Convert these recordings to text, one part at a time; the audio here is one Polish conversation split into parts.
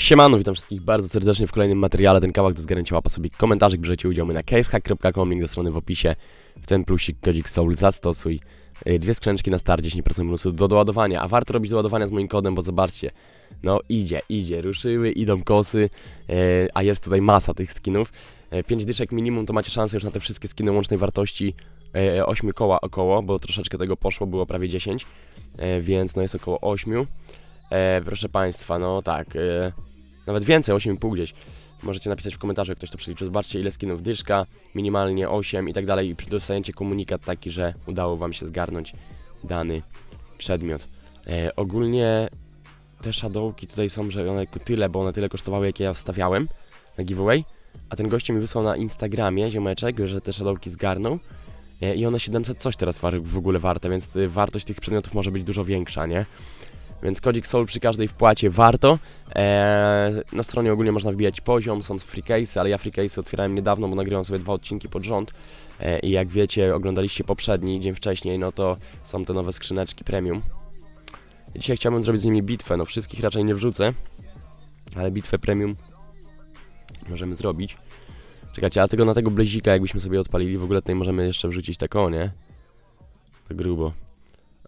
Siemano, witam wszystkich bardzo serdecznie w kolejnym materiale. Ten kawałek do zgarnięcia łapa sobie komentarzyk, bierzecie udział my na casehack.com, link do strony w opisie. W ten plusik kodzik Soul zastosuj. Yy, Dwie skrzyneczki na start, 10% bonusu do doładowania, a warto robić doładowania z moim kodem, bo zobaczcie, no idzie, idzie, ruszyły, idą kosy, yy, a jest tutaj masa tych skinów. 5 dyszek minimum, to macie szansę już na te wszystkie skiny łącznej wartości 8 koła około, bo troszeczkę tego poszło, było prawie 10, yy, więc no jest około 8. E, proszę Państwa, no tak, nawet więcej, 8,5 gdzieś. Możecie napisać w komentarzu, jak ktoś to przeliczył. Zobaczcie, ile skinów dyszka, minimalnie 8 i tak dalej. I dostajecie komunikat taki, że udało Wam się zgarnąć dany przedmiot. E, ogólnie te shadowki tutaj są, że one tyle, bo one tyle kosztowały, jakie ja wstawiałem na giveaway. A ten goście mi wysłał na Instagramie, ziomeczek, że te shadowki zgarnął. E, I one 700 coś teraz w ogóle warte, więc y, wartość tych przedmiotów może być dużo większa, nie? Więc kodzik SOUL przy każdej wpłacie warto. Eee, na stronie ogólnie można wbijać poziom, są free case, ale ja free case otwierałem niedawno, bo nagrywam sobie dwa odcinki pod rząd. Eee, I jak wiecie, oglądaliście poprzedni dzień wcześniej, no to są te nowe skrzyneczki premium. I dzisiaj chciałbym zrobić z nimi bitwę. No wszystkich raczej nie wrzucę, ale bitwę premium możemy zrobić. Czekajcie, a tego na tego blazika jakbyśmy sobie odpalili, w ogóle tutaj możemy jeszcze wrzucić te konie. To grubo.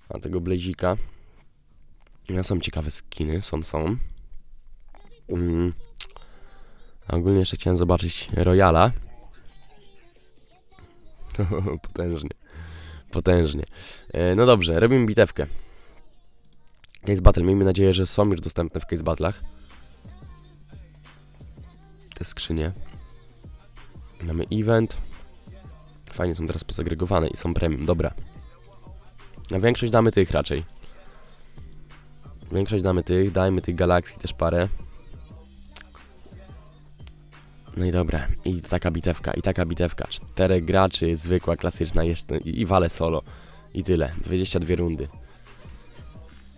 A tego blazika. Są ciekawe skiny, są, są. Mm. Ogólnie jeszcze chciałem zobaczyć Royala. Potężnie. Potężnie. E, no dobrze, robimy bitewkę. Case Battle. Miejmy nadzieję, że są już dostępne w Case Battle'ach. Te skrzynie. Mamy event. Fajnie są teraz posegregowane i są premium. Dobra. Na większość damy tych raczej. Większość damy tych, dajmy tych galaksji też parę. No i dobra, i taka bitewka, i taka bitewka. Czterech graczy, zwykła, klasyczna, jeszcze i, wale solo. I tyle, 22 rundy.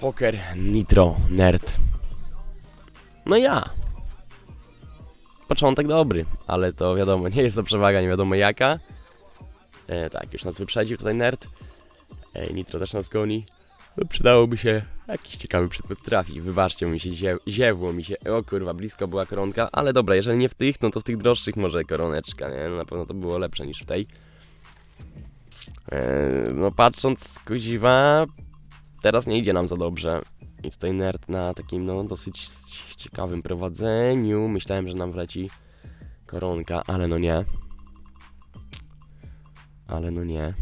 Poker, nitro, nerd. No ja. Początek dobry, ale to wiadomo, nie jest to przewaga, nie wiadomo jaka. E, tak, już nas wyprzedził tutaj nerd. E, nitro też nas goni. Przydałoby się jakiś ciekawy przedmiot trafić. Wybaczcie, mi się zie ziewło mi się. O kurwa, blisko była koronka, ale dobra, jeżeli nie w tych, no to w tych droższych może koroneczka, nie? No, na pewno to było lepsze niż w tej. Eee, no patrząc, kuziwa, teraz nie idzie nam za dobrze. I tutaj nerd na takim, no, dosyć ciekawym prowadzeniu. Myślałem, że nam wleci koronka, ale no nie. Ale no nie.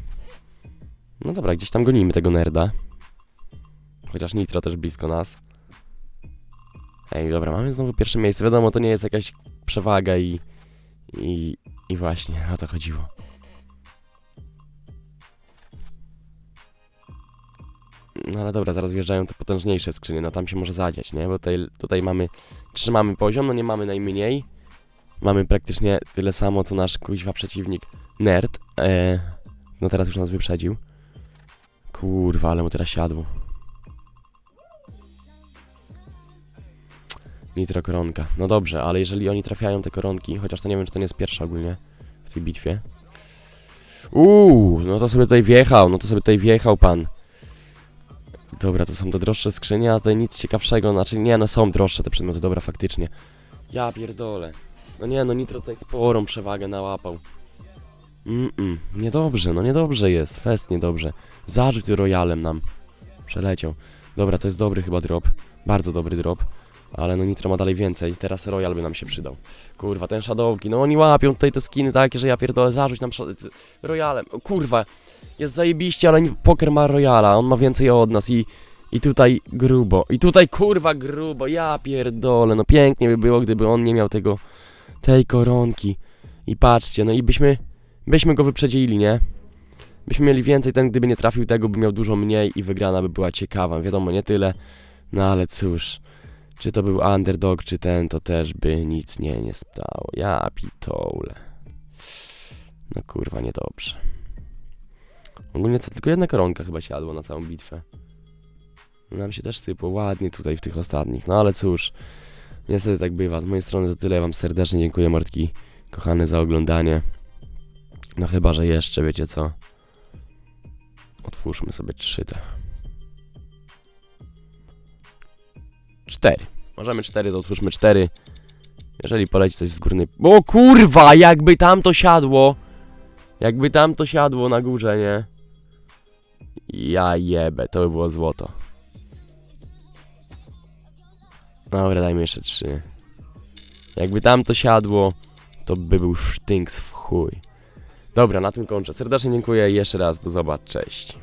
No dobra, gdzieś tam gonimy tego nerda. Chociaż Nitro też blisko nas. Ej, dobra, mamy znowu pierwsze miejsce. Wiadomo, to nie jest jakaś przewaga i... I, i właśnie o to chodziło. No ale dobra, zaraz wjeżdżają te potężniejsze skrzynie, no tam się może zadziać, nie? Bo tutaj, tutaj mamy, trzymamy poziom, no nie mamy najmniej. Mamy praktycznie tyle samo, co nasz kuźwa przeciwnik Nerd. E, no teraz już nas wyprzedził. Kurwa, ale mu teraz siadło. Nitro koronka. No dobrze, ale jeżeli oni trafiają te koronki, chociaż to nie wiem, czy to nie jest pierwsza ogólnie w tej bitwie. Uuu, no to sobie tutaj wjechał, no to sobie tutaj wjechał pan. Dobra, to są te droższe skrzynie, a tutaj nic ciekawszego, znaczy nie, no są droższe te przedmioty, dobra, faktycznie. Ja pierdolę. No nie, no Nitro tutaj sporą przewagę nałapał. Mm, -mm niedobrze, no niedobrze jest, fest niedobrze. Zarzuć royalem nam. Przeleciał. Dobra, to jest dobry chyba drop. Bardzo dobry drop. Ale no Nitro ma dalej więcej. Teraz Royal by nam się przydał. Kurwa, ten Shadowki. No oni łapią tutaj te skiny takie, że ja pierdolę, zarzuć nam Royalem. O, kurwa, jest zajebiście, ale Poker ma Royala. On ma więcej od nas i... I tutaj grubo. I tutaj kurwa grubo. Ja pierdolę. No pięknie by było, gdyby on nie miał tego... Tej koronki. I patrzcie, no i byśmy... Byśmy go wyprzedzili, nie? Byśmy mieli więcej, ten gdyby nie trafił tego, by miał dużo mniej i wygrana by była ciekawa. Wiadomo, nie tyle. No ale cóż... Czy to był underdog, czy ten, to też by nic nie, nie stało. Ja pitole. No kurwa, niedobrze. Ogólnie co, tylko jedna koronka chyba siadła na całą bitwę. Nam się też sypło ładnie tutaj w tych ostatnich. No ale cóż, niestety tak bywa. Z mojej strony to tyle. Wam serdecznie dziękuję, Mortki, kochane, za oglądanie. No chyba, że jeszcze, wiecie co? Otwórzmy sobie 3D. 4. Możemy cztery, to otwórzmy cztery. Jeżeli poleci coś z górnej... O kurwa, jakby tam to siadło! Jakby tam to siadło na górze, nie? Ja jebę, to by było złoto. Dobra, dajmy jeszcze trzy. Jakby tam to siadło, to by był sztynks w chuj. Dobra, na tym kończę. Serdecznie dziękuję i jeszcze raz do zobaczenia. Cześć.